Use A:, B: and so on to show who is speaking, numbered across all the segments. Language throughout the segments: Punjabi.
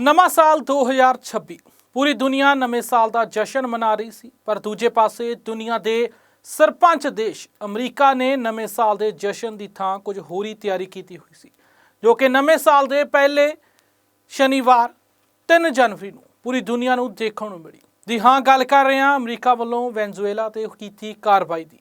A: ਨਵਾਂ ਸਾਲ 2026 ਪੂਰੀ ਦੁਨੀਆ ਨਵੇਂ ਸਾਲ ਦਾ ਜਸ਼ਨ ਮਨਾ ਰਹੀ ਸੀ, ਪਰ ਦੂਜੇ ਪਾਸੇ ਦੁਨੀਆ ਦੇ ਸਰਪੰਚ ਦੇਸ਼ ਅਮਰੀਕਾ ਨੇ ਨਵੇਂ ਸਾਲ ਦੇ ਜਸ਼ਨ ਦੀ ਥਾਂ ਕੁਝ ਹੋਰ ਹੀ ਤਿਆਰੀ ਕੀਤੀ ਹੋਈ ਸੀ, ਜੋ ਕਿ ਨਵੇਂ ਸਾਲ ਦੇ ਪਹਿਲੇ ਸ਼ਨੀਵਾਰ 3 ਜਨਵਰੀ ਨੂੰ ਪੂਰੀ ਦੁਨੀਆ ਨੂੰ ਦੇਖਣ ਨੂੰ ਮਿਲੀ। ਜੀ ਹਾਂ, ਗੱਲ ਕਰ ਰਹੇ ਹਾਂ ਅਮਰੀਕਾ ਵੱਲੋਂ ਵੈਨਜ਼ੂਏਲਾ ਤੇ ਕੀਤੀ ਕਾਰਵਾਈ ਦੀ।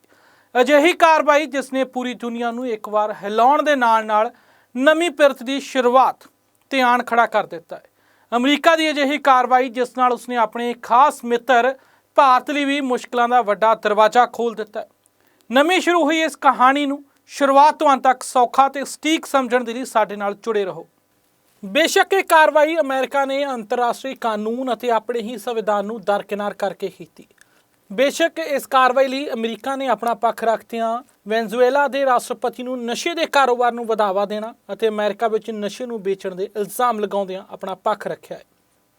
A: ਅਜਿਹੀ ਕਾਰਵਾਈ ਜਿਸ ਨੇ ਪੂਰੀ ਦੁਨੀਆ ਨੂੰ ਇੱਕ ਵਾਰ ਹਿਲਾਉਣ ਦੇ ਨਾਲ ਨਾਲ ਨਵੀਂ ਪਿਰਤ ਦੀ ਸ਼ੁਰੂਆਤ ਧਿਆਨ ਆਣ ਖੜਾ ਕਰ ਦਿੱਤਾ ਹੈ। ਅਮਰੀਕਾ ਦੀ ਅਜਿਹੀ ਕਾਰਵਾਈ ਜਿਸ ਨਾਲ ਉਸਨੇ ਆਪਣੇ ਖਾਸ ਮਿੱਤਰ ਭਾਰਤ ਲਈ ਵੀ ਮੁਸ਼ਕਲਾਂ ਦਾ ਵੱਡਾ ਦਰਵਾਜ਼ਾ ਖੋਲ੍ਹ ਦਿੱਤਾ ਨਵੀਂ ਸ਼ੁਰੂ ਹੋਈ ਇਸ ਕਹਾਣੀ ਨੂੰ ਸ਼ੁਰੂਆਤ ਤੋਂ ਅੰਤ ਤੱਕ ਸੌਖਾ ਤੇ ਸਟੀਕ ਸਮਝਣ ਦੇ ਲਈ ਸਾਡੇ ਨਾਲ ਜੁੜੇ ਰਹੋ। ਬੇਸ਼ੱਕ ਇਹ ਕਾਰਵਾਈ ਅਮਰੀਕਾ ਨੇ ਅੰਤਰਰਾਸ਼ਟਰੀ ਕਾਨੂੰਨ ਅਤੇ ਆਪਣੇ ਹੀ ਸੰਵਿਧਾਨ ਨੂੰ ਦਰਕਿਨਾਰ ਕਰਕੇ ਕੀਤੀ। ਬੇਸ਼ੱਕ ਇਸ ਕਾਰਵਾਈ ਲਈ ਅਮਰੀਕਾ ਨੇ ਆਪਣਾ ਪੱਖ ਰੱਖਦਿਆਂ ਵੈਨਜ਼ੂਏਲਾ ਦੇ ਰਾਸ਼ਟਰਪਤੀ ਨੂੰ ਨਸ਼ੇ ਦੇ ਕਾਰੋਬਾਰ ਨੂੰ ਵਧਾਵਾ ਦੇਣਾ ਅਤੇ ਅਮਰੀਕਾ ਵਿੱਚ ਨਸ਼ੇ ਨੂੰ ਵੇਚਣ ਦੇ ਇਲਜ਼ਾਮ ਲਗਾਉਂਦਿਆਂ ਆਪਣਾ ਪੱਖ ਰੱਖਿਆ ਹੈ।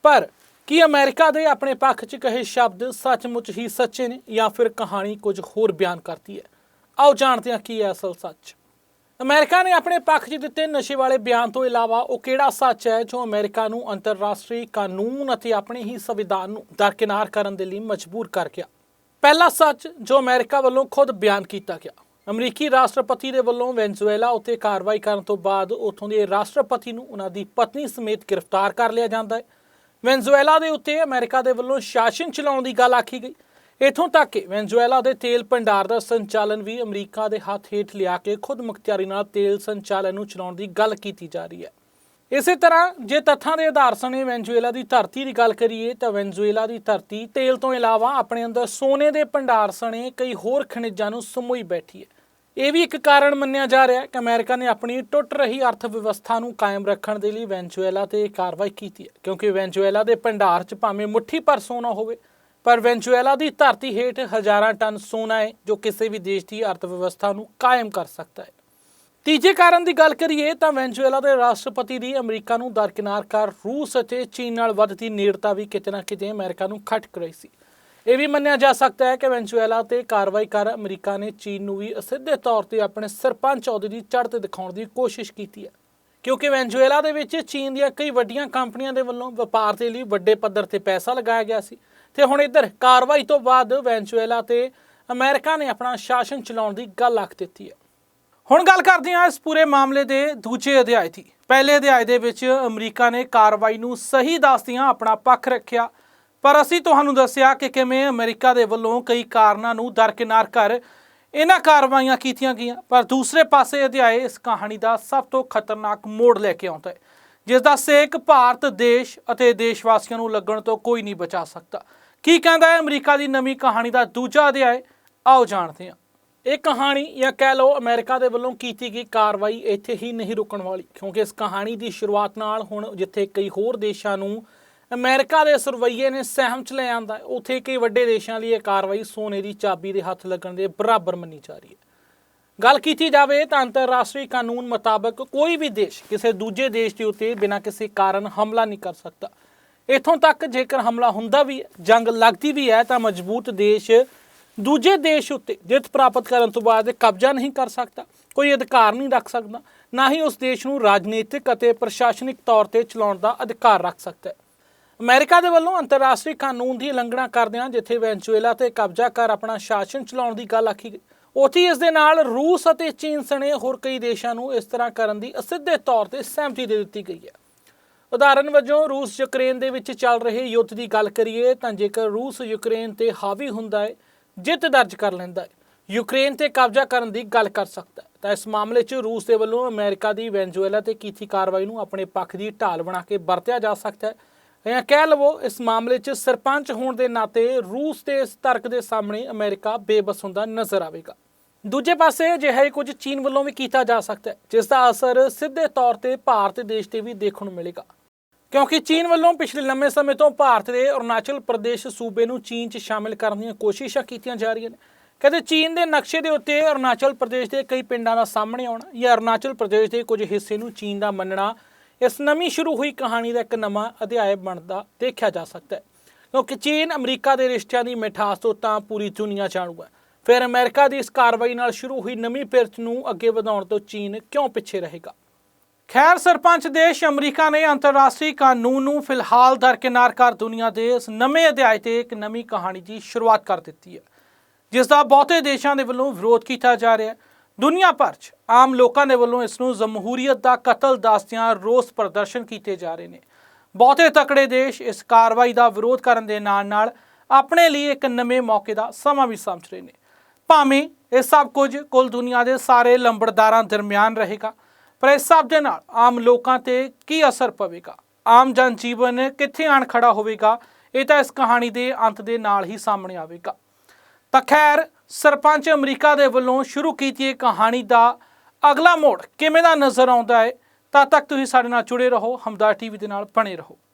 A: ਪਰ ਕੀ ਅਮਰੀਕਾ ਦੇ ਆਪਣੇ ਪੱਖ 'ਚ ਕਹੇ ਸ਼ਬਦ ਸੱਚਮੁੱਚ ਹੀ ਸੱਚੇ ਨੇ ਜਾਂ ਫਿਰ ਕਹਾਣੀ ਕੁਝ ਹੋਰ ਬਿਆਨ ਕਰਦੀ ਹੈ? ਆਓ ਜਾਣਦੇ ਹਾਂ ਕੀ ਹੈ ਅਸਲ ਸੱਚ। ਅਮਰੀਕਾ ਨੇ ਆਪਣੇ ਪੱਖ 'ਚ ਦਿੱਤੇ ਨਸ਼ੇ ਵਾਲੇ ਬਿਆਨ ਤੋਂ ਇਲਾਵਾ ਉਹ ਕਿਹੜਾ ਸੱਚ ਹੈ ਜੋ ਅਮਰੀਕਾ ਨੂੰ ਅੰਤਰਰਾਸ਼ਟਰੀ ਕਾਨੂੰਨ ਅਤੇ ਆਪਣੇ ਹੀ ਸੰਵਿਧਾਨ ਨੂੰ ਦਰਕਿਨਾਰ ਕਰਨ ਦੇ ਲਈ ਮਜਬੂਰ ਕਰ ਗਿਆ? ਪਹਿਲਾ ਸੱਚ ਜੋ ਅਮਰੀਕਾ ਵੱਲੋਂ ਖੁਦ ਬਿਆਨ ਕੀਤਾ ਗਿਆ। ਅਮਰੀਕੀ ਰਾਸ਼ਟਰਪਤੀ ਦੇ ਵੱਲੋਂ ਵੈਨਜ਼ੂਏਲਾ ਉੱਤੇ ਕਾਰਵਾਈ ਕਰਨ ਤੋਂ ਬਾਅਦ ਉੱਥੋਂ ਦੇ ਰਾਸ਼ਟਰਪਤੀ ਨੂੰ ਉਹਨਾਂ ਦੀ ਪਤਨੀ ਸਮੇਤ ਗ੍ਰਿਫਤਾਰ ਕਰ ਲਿਆ ਜਾਂਦਾ ਹੈ। ਵੈਨਜ਼ੂਏਲਾ ਦੇ ਉੱਤੇ ਅਮਰੀਕਾ ਦੇ ਵੱਲੋਂ ਸ਼ਾਸਨ ਚਲਾਉਣ ਦੀ ਗੱਲ ਆਖੀ ਗਈ। ਇਥੋਂ ਤੱਕ ਕਿ ਵੈਨਜ਼ੂਏਲਾ ਦੇ ਤੇਲ ਭੰਡਾਰ ਦਾ ਸੰਚਾਲਨ ਵੀ ਅਮਰੀਕਾ ਦੇ ਹੱਥ ਹੇਠ ਲਿਆ ਕੇ ਖੁਦ ਮੁਖਤਿਆਰੀ ਨਾਲ ਤੇਲ ਸੰਚਾਲਨ ਨੂੰ ਚਲਾਉਣ ਦੀ ਗੱਲ ਕੀਤੀ ਜਾ ਰਹੀ ਹੈ। ਇਸੇ ਤਰ੍ਹਾਂ ਜੇ ਤੱਥਾਂ ਦੇ ਆਧਾਰ ਸਣੇ ਵੈਨਜ਼ੂਏਲਾ ਦੀ ਧਰਤੀ ਦੀ ਗੱਲ ਕਰੀਏ ਤਾਂ ਵੈਨਜ਼ੂਏਲਾ ਦੀ ਧਰਤੀ ਤੇਲ ਤੋਂ ਇਲਾਵਾ ਆਪਣੇ ਅੰਦਰ ਸੋਨੇ ਦੇ ਭੰਡਾਰ ਸਣੇ ਕਈ ਹੋਰ ਖਣਿਜਾਂ ਨੂੰ ਸਮੋਈ ਬੈਠੀ ਹੈ। ਇਹ ਵੀ ਇੱਕ ਕਾਰਨ ਮੰਨਿਆ ਜਾ ਰਿਹਾ ਹੈ ਕਿ ਅਮਰੀਕਾ ਨੇ ਆਪਣੀ ਟੁੱਟ ਰਹੀ ਅਰਥ ਵਿਵਸਥਾ ਨੂੰ ਕਾਇਮ ਰੱਖਣ ਦੇ ਲਈ ਵੈਨਜ਼ੂਏਲਾ ਤੇ ਕਾਰਵਾਈ ਕੀਤੀ ਹੈ, ਕਿਉਂਕਿ ਵੈਨਜ਼ੂਏਲਾ ਦੇ ਭੰਡਾਰ 'ਚ ਭਾਵੇਂ ਮੁੱਠੀ ਭਰ ਸੋਨਾ ਹੋਵੇ, ਪਰ ਵੈਨਜ਼ੂਏਲਾ ਦੀ ਧਰਤੀ ਹੇਠ ਹਜ਼ਾਰਾਂ ਟਨ ਸੋਨਾ ਹੈ ਜੋ ਕਿਸੇ ਵੀ ਦੇਸ਼ ਦੀ ਅਰਥ ਵਿਵਸਥਾ ਨੂੰ ਕਾਇਮ ਕਰ ਸਕਦਾ ਹੈ। ਤੀਜੇ ਕਾਰਨ ਦੀ ਗੱਲ ਕਰੀਏ ਤਾਂ ਵੈਨਜ਼ੂਏਲਾ ਦੇ ਰਾਸ਼ਟਰਪਤੀ ਦੀ ਅਮਰੀਕਾ ਨੂੰ ਦਰਕਿਨਾਰ ਕਰ ਰੂਸ ਅਤੇ ਚੀਨ ਨਾਲ ਵੱਧਦੀ ਨੇੜਤਾ ਵੀ ਕਿਤੇ ਨਾ ਕਿਤੇ ਅਮਰੀਕਾ ਨੂੰ ਖਟਕ ਰਹੀ ਸੀ। ਇਹ ਵੀ ਮੰਨਿਆ ਜਾ ਸਕਦਾ ਹੈ ਕਿ ਵੈਨਜ਼ੂਏਲਾ ਤੇ ਕਾਰਵਾਈ ਕਰ ਅਮਰੀਕਾ ਨੇ ਚੀਨ ਨੂੰ ਵੀ ਅਸਿੱਧੇ ਤੌਰ ਤੇ ਆਪਣੇ ਸਰਪੰਚ ਅਹੁਦੇ ਦੀ ਚੜ੍ਹਤ ਦਿਖਾਉਣ ਦੀ ਕੋਸ਼ਿਸ਼ ਕੀਤੀ ਹੈ, ਕਿਉਂਕਿ ਵੈਨਜ਼ੂਏਲਾ ਦੇ ਵਿੱਚ ਚੀਨ ਦੀਆਂ ਕਈ ਵੱਡੀਆਂ ਕੰਪਨੀਆਂ ਦੇ ਵੱਲੋਂ ਵਪਾਰ ਦੇ ਲਈ ਵੱਡੇ ਪੱਧਰ ਤੇ ਪੈਸਾ ਲਗਾਇਆ ਗਿਆ ਸੀ ਤੇ ਹੁਣ ਇੱਧਰ ਕਾਰਵਾਈ ਤੋਂ ਬਾਅਦ ਵੈਨਜ਼ੂਏਲਾ ਤੇ ਅਮਰੀਕਾ ਨੇ ਆਪਣਾ ਸ਼ਾਸਨ ਚਲਾਉਣ ਦੀ ਗੱਲ ਆਖ ਦਿੱਤੀ ਹੈ। ਹੁਣ ਗੱਲ ਕਰਦੇ ਹਾਂ ਇਸ ਪੂਰੇ ਮਾਮਲੇ ਦੇ ਦੂਜੇ ਅਧਿਆਇ ਦੀ। ਪਹਿਲੇ ਅਧਿਆਇ ਦੇ ਵਿੱਚ ਅਮਰੀਕਾ ਨੇ ਕਾਰਵਾਈ ਨੂੰ ਸਹੀ ਦੱਸਦਿਆਂ ਆਪਣਾ ਪੱਖ ਰੱਖਿਆ। ਪਰ ਅਸੀਂ ਤੁਹਾਨੂੰ ਦੱਸਿਆ ਕਿ ਕਿਵੇਂ ਅਮਰੀਕਾ ਦੇ ਵੱਲੋਂ ਕਈ ਕਾਰਨਾਂ ਨੂੰ ਦਰਕਿਨਾਰ ਕਰ ਇਹਨਾਂ ਕਾਰਵਾਈਆਂ ਕੀਤੀਆਂ ਗਈਆਂ। ਪਰ ਦੂਸਰੇ ਪਾਸੇ ਅਧਿਆਏ ਇਸ ਕਹਾਣੀ ਦਾ ਸਭ ਤੋਂ ਖਤਰਨਾਕ ਮੋੜ ਲੈ ਕੇ ਆਉਂਦਾ ਹੈ, ਜਿਸ ਦਾ ਸੇਕ ਭਾਰਤ, ਦੇਸ਼ ਅਤੇ ਦੇਸ਼ ਵਾਸੀਆਂ ਨੂੰ ਲੱਗਣ ਤੋਂ ਕੋਈ ਨਹੀਂ ਬਚਾ ਸਕਦਾ। ਕੀ ਕਹਿੰਦਾ ਹੈ ਅਮਰੀਕਾ ਦੀ ਨਵੀਂ ਕਹਾਣੀ ਦਾ ਦੂਜਾ ਅਧਿਆਇ? ਆਓ ਜਾਣਦੇ ਹਾਂ। ਇਹ ਕਹਾਣੀ ਜਾਂ ਕਹਿ ਲਓ ਅਮਰੀਕਾ ਦੇ ਵੱਲੋਂ ਕੀਤੀ ਗਈ ਕਾਰਵਾਈ ਇੱਥੇ ਹੀ ਨਹੀਂ ਰੁਕਣ ਵਾਲੀ ਕਿਉਂਕਿ ਇਸ ਕਹਾਣੀ ਦੀ ਸ਼ੁਰੂਆਤ ਨਾਲ ਹੁਣ ਜਿੱਥੇ ਕਈ ਹੋਰ ਦੇਸ਼ਾਂ ਨੂੰ ਅਮਰੀਕਾ ਦੇ ਸਰਵਈਏ ਨੇ ਸਹਿਮ ਚ ਲੈ ਆਂਦਾ ਉੱਥੇ ਕਈ ਵੱਡੇ ਦੇਸ਼ਾਂ ਲਈ ਇਹ ਕਾਰਵਾਈ ਸੋਨੇ ਦੀ ਚਾਬੀ ਦੇ ਹੱਥ ਲੱਗਣ ਦੇ ਬਰਾਬਰ ਮੰਨੀ ਜਾ ਰਹੀ ਹੈ। ਗੱਲ ਕੀਤੀ ਜਾਵੇ ਤਾਂ ਅੰਤਰਰਾਸ਼ਟਰੀ ਕਾਨੂੰਨ ਮੁਤਾਬਕ ਕੋਈ ਵੀ ਦੇਸ਼ ਕਿਸੇ ਦੂਜੇ ਦੇਸ਼ ਦੇ ਉੱਤੇ ਬਿਨਾਂ ਕਿਸੇ ਕਾਰਨ ਹਮਲਾ ਨਹੀਂ ਕਰ ਸਕਦਾ। ਇਥੋਂ ਤੱਕ ਜੇਕਰ ਹਮਲਾ ਹੁੰਦਾ ਵੀ ਹੈ, ਜੰਗ ਲੱਗਦੀ ਵੀ ਹੈ ਤਾਂ ਮਜ਼ਬੂਤ ਦੇਸ਼ ਦੂਜੇ ਦੇਸ਼ ਉੱਤੇ ਜਿੱਤ ਪ੍ਰਾਪਤ ਕਰਨ ਤੋਂ ਬਾਅਦ ਕਬਜ਼ਾ ਨਹੀਂ ਕਰ ਸਕਦਾ, ਕੋਈ ਅਧਿਕਾਰ ਨਹੀਂ ਰੱਖ ਸਕਦਾ, ਨਾ ਹੀ ਉਸ ਦੇਸ਼ ਨੂੰ ਰਾਜਨੀਤਿਕ ਅਤੇ ਪ੍ਰਸ਼ਾਸਨਿਕ ਤੌਰ ਤੇ ਚਲਾਉਣ ਦਾ ਅਧਿਕਾਰ ਰੱਖ ਸਕਦਾ ਹੈ। ਅਮਰੀਕਾ ਦੇ ਵੱਲੋਂ ਅੰਤਰਰਾਸ਼ਟਰੀ ਕਾਨੂੰਨ ਦੀ ਉਲੰਘਣਾ ਕਰਦਿਆਂ ਜਿੱਥੇ ਵੈਨਜ਼ੂਏਲਾ ਤੇ ਕਬਜ਼ਾ ਕਰ ਆਪਣਾ ਸ਼ਾਸਨ ਚਲਾਉਣ ਦੀ ਗੱਲ ਆਖੀ ਗਈ, ਉੱਥੇ ਇਸ ਦੇ ਨਾਲ ਰੂਸ ਅਤੇ ਚੀਨ ਸਣੇ ਹੋਰ ਕਈ ਦੇਸ਼ਾਂ ਨੂੰ ਇਸ ਤਰ੍ਹਾਂ ਕਰਨ ਦੀ ਅਸਿੱਧੇ ਤੌਰ ਤੇ ਸਹਿਮਤੀ ਦੇ ਦਿੱਤੀ ਗਈ ਹੈ। ਉਦਾਹਰਨ ਵਜੋਂ ਰੂਸ ਯੂਕਰੇਨ ਦੇ ਵਿੱਚ ਚੱਲ ਰਹੇ ਯੁੱਧ ਦੀ ਗੱਲ ਕਰੀਏ ਤਾਂ ਜੇਕਰ ਰੂਸ ਯੂਕਰੇਨ ਤੇ ਹਾਵੀ ਹੁੰਦਾ ਹੈ ਜਿੱਤ ਦਰਜ ਕਰ ਲੈਂਦਾ ਹੈ। ਯੂਕਰੇਨ ਤੇ ਕਬਜ਼ਾ ਕਰਨ ਦੀ ਗੱਲ ਕਰ ਸਕਦਾ ਹੈ। ਤਾਂ ਇਸ ਮਾਮਲੇ 'ਚ ਰੂਸ ਦੇ ਵੱਲੋਂ ਅਮਰੀਕਾ ਦੀ ਵੈਨਜ਼ੂਏਲਾ ਤੇ ਕੀਤੀ ਕਾਰਵਾਈ ਨੂੰ ਆਪਣੇ ਪੱਖ ਦੀ ਢਾਲ ਬਣਾ ਕੇ ਵਰਤਿਆ ਜਾ ਸਕਦਾ ਹੈ। ਜਾਂ ਕਹਿ ਲਵੋ, ਇਸ ਮਾਮਲੇ 'ਚ ਸਰਪੰਚ ਹੋਣ ਦੇ ਨਾਤੇ ਰੂਸ ਦੇ ਇਸ ਤਰਕ ਦੇ ਸਾਹਮਣੇ ਅਮਰੀਕਾ ਬੇਬਸ ਹੁੰਦਾ ਨਜ਼ਰ ਆਵੇਗਾ। ਦੂਜੇ ਪਾਸੇ ਅਜਿਹਾ ਹੀ ਕੁਝ ਚੀਨ ਵੱਲੋਂ ਵੀ ਕੀਤਾ ਜਾ ਸਕਦਾ ਹੈ, ਜਿਸ ਦਾ ਅਸਰ ਸਿੱਧੇ ਤੌਰ ਤੇ ਭਾਰਤ ਦੇਸ਼ ਤੇ ਵੀ ਦੇਖਣ ਨੂੰ ਮਿਲੇਗਾ। ਕਿਉਂਕਿ ਚੀਨ ਵੱਲੋਂ ਪਿਛਲੇ ਲੰਮੇ ਸਮੇਂ ਤੋਂ ਭਾਰਤ ਦੇ ਅਰੁਣਾਚਲ ਪ੍ਰਦੇਸ਼, ਸੂਬੇ ਨੂੰ ਚੀਨ 'ਚ ਸ਼ਾਮਿਲ ਕਰਨ ਦੀਆਂ ਕੋਸ਼ਿਸ਼ਾਂ ਕੀਤੀਆਂ ਜਾ ਰਹੀਆਂ ਨੇ। ਕਹਿੰਦੇ ਚੀਨ ਦੇ ਨਕਸ਼ੇ ਦੇ ਉੱਤੇ ਅਰੁਣਾਚਲ ਪ੍ਰਦੇਸ਼ ਦੇ ਕਈ ਪਿੰਡਾਂ ਦਾ ਸਾਹਮਣੇ ਆਉਣਾ ਜਾਂ ਅਰੁਣਾਚਲ ਪ੍ਰਦੇਸ਼ ਦੇ ਕੁਝ ਹਿੱਸੇ ਨੂੰ ਚੀਨ ਦਾ ਮੰਨਣਾ, ਇਸ ਨਵੀਂ ਸ਼ੁਰੂ ਹੋਈ ਕਹਾਣੀ ਦਾ ਇੱਕ ਨਵਾਂ ਅਧਿਆਇ ਬਣਦਾ ਦੇਖਿਆ ਜਾ ਸਕਦਾ ਹੈ। ਕਿਉਂਕਿ ਚੀਨ ਅਮਰੀਕਾ ਦੇ ਰਿਸ਼ਤਿਆਂ ਦੀ ਮਿਠਾਸ ਤੋਂ ਤਾਂ ਪੂਰੀ ਦੁਨੀਆ ਜਾਣੂ ਹੈ। ਫਿਰ ਅਮਰੀਕਾ ਦੀ ਇਸ ਕਾਰਵਾਈ ਨਾਲ ਸ਼ੁਰੂ ਹੋਈ ਨਵੀਂ ਪਿਰਤ ਨੂੰ ਅੱਗੇ ਵਧਾਉਣ ਤੋਂ ਚੀਨ ਕਿਉਂ ਪਿੱਛੇ ਰਹੇਗਾ? ਖੈਰ, ਸਰਪੰਚ ਦੇਸ਼ ਅਮਰੀਕਾ ਨੇ ਅੰਤਰਰਾਸ਼ਟਰੀ ਕਾਨੂੰਨ ਨੂੰ ਫਿਲਹਾਲ ਦਰਕਿਨਾਰ ਕਰ ਦੁਨੀਆ ਦੇ ਇਸ ਨਵੇਂ ਅਧਿਆਇ ਤੇ ਇੱਕ ਨਵੀਂ ਕਹਾਣੀ ਦੀ ਸ਼ੁਰੂਆਤ ਕਰ ਦਿੱਤੀ ਹੈ, ਜਿਸ ਦਾ ਬਹੁਤੇ ਦੇਸ਼ਾਂ ਦੇ ਵੱਲੋਂ ਵਿਰੋਧ ਕੀਤਾ ਜਾ ਰਿਹਾ ਹੈ। ਦੁਨੀਆ ਭਰ 'ਚ ਆਮ ਲੋਕਾਂ ਦੇ ਵੱਲੋਂ ਇਸ ਨੂੰ ਜਮਹੂਰੀਅਤ ਦਾ ਕਤਲ ਦੱਸਦਿਆਂ ਰੋਸ ਪ੍ਰਦਰਸ਼ਨ ਕੀਤੇ ਜਾ ਰਹੇ ਨੇ। ਬਹੁਤੇ ਤਕੜੇ ਦੇਸ਼ ਇਸ ਕਾਰਵਾਈ ਦਾ ਵਿਰੋਧ ਕਰਨ ਦੇ ਨਾਲ-ਨਾਲ ਆਪਣੇ ਲਈ ਇੱਕ ਨਵੇਂ ਮੌਕੇ ਦਾ ਸਮਾਂ ਵੀ ਸਮਝ ਰਹੇ ਨੇ। ਭਾਵੇਂ ਇਹ ਸਭ ਕੁਝ ਕੁੱਲ ਦੁਨੀਆ ਦੇ ਸਾਰੇ ਲੰਬੜਦਾਰਾਂ ਦਰਮਿਆਨ ਰਹੇਗਾ ਪਰ ਇਸ ਹਿਸਾਬ ਦੇ ਨਾਲ ਆਮ ਲੋਕਾਂ ਤੇ ਕੀ ਅਸਰ ਪਵੇਗਾ? ਆਮ ਜਨ ਜੀਵਨ ਕਿੱਥੇ ਆਣ ਖੜਾ ਹੋਵੇਗਾ? ਇਹ ਤਾਂ ਇਸ ਕਹਾਣੀ ਦੇ ਅੰਤ ਦੇ ਨਾਲ ਹੀ ਸਾਹਮਣੇ ਆਵੇਗਾ। ਤਾਂ ਖੈਰ, ਸਰਪੰਚ ਅਮਰੀਕਾ ਦੇ ਵੱਲੋਂ ਸ਼ੁਰੂ ਕੀਤੀ ਇਹ ਕਹਾਣੀ ਦਾ ਅਗਲਾ ਮੋੜ ਕਿਵੇਂ ਦਾ ਨਜ਼ਰ ਆਉਂਦਾ ਹੈ, ਤਦ ਤੱਕ ਤੁਸੀਂ ਸਾਡੇ ਨਾਲ ਜੁੜੇ ਰਹੋ ਹਮਦਰ ਟੀਵੀ ਦੇ ਨਾਲ ਬਣੇ ਰਹੋ।